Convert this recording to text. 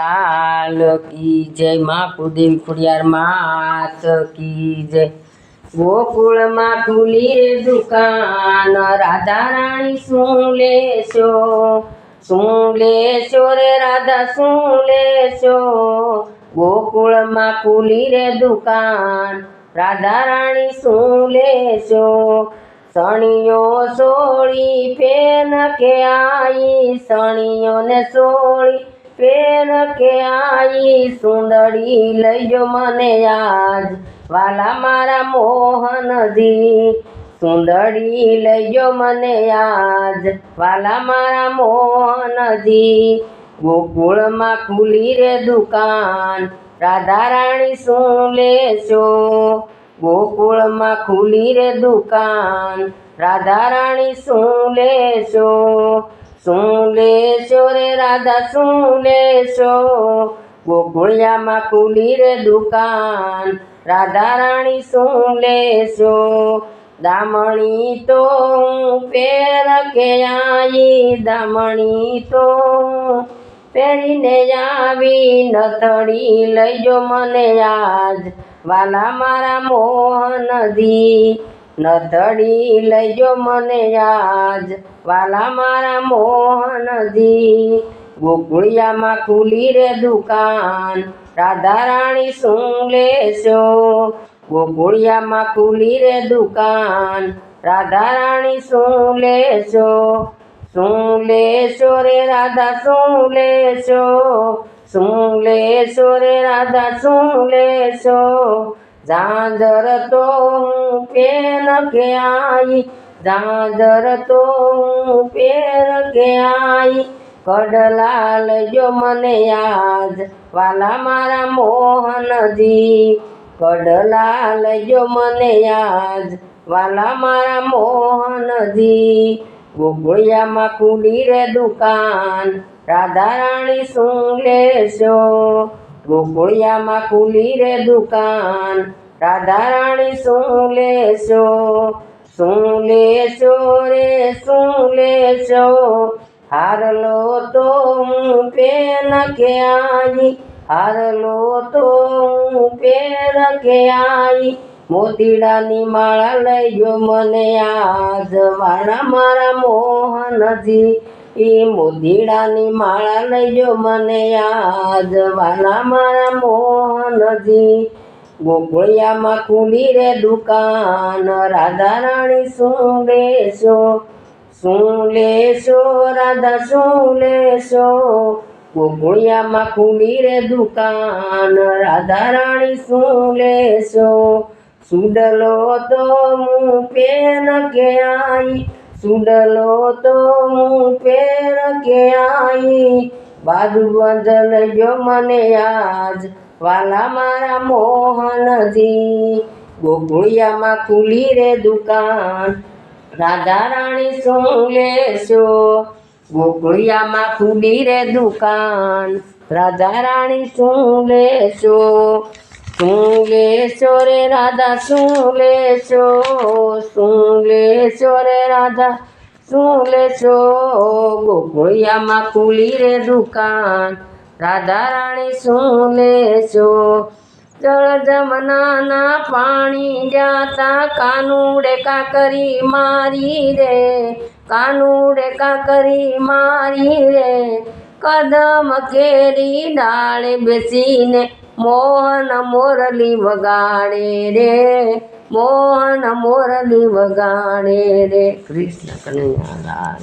લાલ કી જય, માં કુદેવી ખુડિયાર, માત કી જય. ગોકુળમાં ખુલી રે દુકાન, રાધા રાણી શું લેશો? શું લેશો રે રાધા, શું લેશો? ગોકુળમાં ખુલી રે દુકાન, રાધા રાણી શું લેશો? સણિયો સોળી ફેન કે આઈ સણિયો ને સોળી ફેન કે આઈ સુંદરી લઈજો મને આજ. વાલા મારા મોહનજી, સુંદરી લઈજો મને આજ. વાલા મારા મોહનજી, ગોકુળમાં ખુલી રે દુકાન. રાધા રાણી શું લેશો? ગોકુળમાં ખુલી રે દુકાન. રાધા રાણી શું લેશો? શું લેશો રે રાધા શું? લેશો ગોકુળિયામાં ખુલી રે દુકાન. રાધા રાણી શું? લેશો દામણી તો પેર કે આઈ? દામણી તો પહેરીને આવી. નથડી લઈજો મને આજ. વાલા મારા મોહનજી નથડી લઈજો મને આજ, વાલા મારા મોહનજી. ગોકુળિયામાં ખુલી રે દુકાન, રાધા રાણી શું લેશો? ગોકુળિયામાં ખુલી રે દુકાન, રાધા રાણી શું લેશો? શું લેશો રે રાધા, શું લેશો? શું લેશો રે રાધા, શું લેશો? ઝાંઝર તો હું પેન કે આઈ, ઝાંઝર તો હું પેર કે આઈ. કડલા લજો મને યાદ, વાલા મારા મોહનજી. કડલા લજો મને યાદ, વાલા મારા મોહનજી. ગોગળિયામાં ખુલી રે દુકાન, રાધા રાણી શું લેશો? ગોગોળિયામાં ખુલી રે દુકાન. રાધા રાણી શું લેશો? શું લેશો રે? શું લેશો? હારલો તો હું પેન કે આઈ હારલો તો હું પેર કે આઈ મોતીડાની માળા લઈ ગયો મને આજ. વાણા મારા મોહનજી. એ મોતીડાની માળા લઈજો મને આજ વાલા મારા મોહનજી ગોકુળિયામાં ખુલી રે દુકાન. રાધા રાણી શું લેશો? શું લેશો? રાધા શું લેશો? ગોકુળિયામાં ખુલી રે દુકાન. રાધા રાણી શું લેશો? સુડલો તો હું પેન કે આઈ સુડલો તો હું પેર કે આઈ બાજુ બંધલ જો મને આજ, વાલા મારા મોહનજી. ગોકુળિયામાં ખુલી રે દુકાન, રાધા રાણી શું લેશો? ગોકુળિયામાં ખુલી રે દુકાન, રાધા રાણી શું લેશો? શું લેશો રે રાધા શું લેશો શું લેશો રે રાધા શું લેશો ગોકુળિયામાં ખુલી રે દુકાન, રાધા રાણી શું લેશો જળ જમનાના પાણી જાતા કાનુડે કાકરી મારી રે, કાનુડે કાકરી મારી રે. કદમ કેરી ડાળે બેસીને મોહન મોરલી વગાડે રે મોહન મોરલી વગાડે રે કૃષ્ણ કનૈયા.